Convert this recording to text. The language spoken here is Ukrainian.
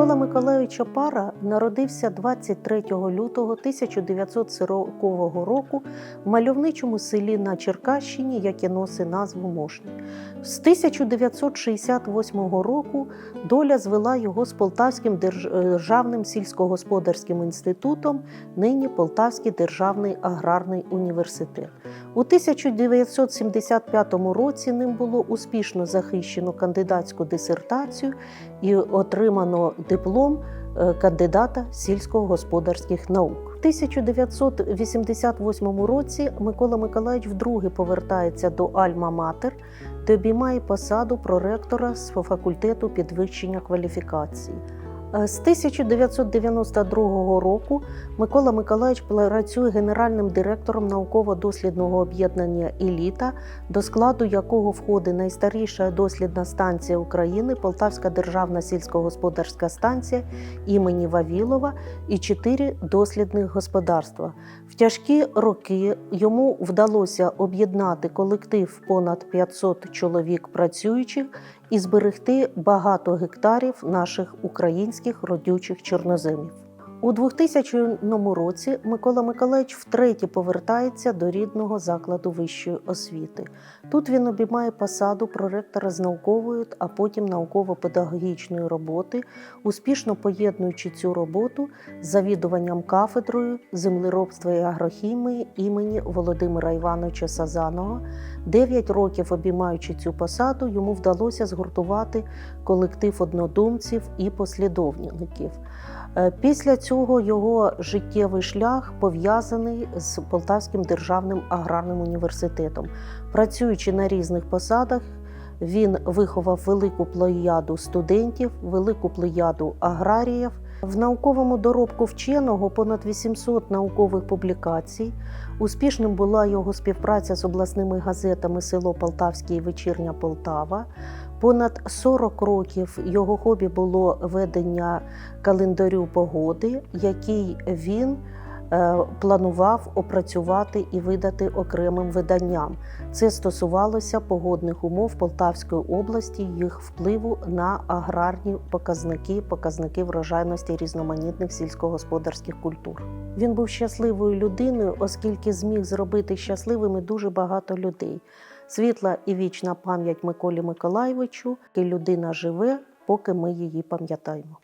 Миколайович Опара народився 23 лютого 1940 року в мальовничому селі на Черкащині, яке носить назву Мошні. З 1968 року доля звела його з Полтавським державним сільськогосподарським інститутом, нині Полтавський державний аграрний університет. У 1975 році ним було успішно захищено кандидатську дисертацію і отримано диплом е, кандидата сільськогосподарських наук. В 1988 році Микола Миколаївич вдруге повертається до Альма-Матер, де обіймає посаду проректора з факультету підвищення кваліфікації. Е, З 1992 року Микола Миколаївич працює генеральним директором науково-дослідного об'єднання Еліта, до складу якого входить найстаріша дослідна станція України Полтавська державна сільськогосподарська станція імені Вавілова і чотири дослідних господарства. В тяжкі роки йому вдалося об'єднати колектив понад 500 чоловік працюючих і зберегти багато гектарів наших українських родючих чорноземів. У 2000 році Микола Миколаївич втретє повертається до рідного закладу вищої освіти. Тут він обіймає посаду проректора з наукової, а потім науково-педагогічної роботи, успішно поєднуючи цю роботу з завідуванням кафедрою землеробства і агрохімії імені Володимира Івановича Сазанова. Дев'ять років обіймаючи цю посаду, йому вдалося згуртувати колектив однодумців і послідовників. Е, Після цього його життєвий шлях пов'язаний з Полтавським державним аграрним університетом. Працюючи на різних посадах, він виховав велику плеяду студентів, велику плеяду аграріїв. В науковому доробку вченого понад 800 наукових публікацій. Успішним була його співпраця з обласними газетами Село Полтавське і Вечірня Полтава. Понад 40 років його хобі було ведення календарю погоди, який він планував опрацювати і видати окремим виданням. Це стосувалося погодних умов Полтавської області, їх впливу на аграрні показники, показники врожайності різноманітних сільськогосподарських культур. Він був щасливою людиною, оскільки зміг зробити щасливими дуже багато людей. Світла і вічна пам'ять Миколі Миколайовичу, і людина живе, поки ми її пам'ятаємо.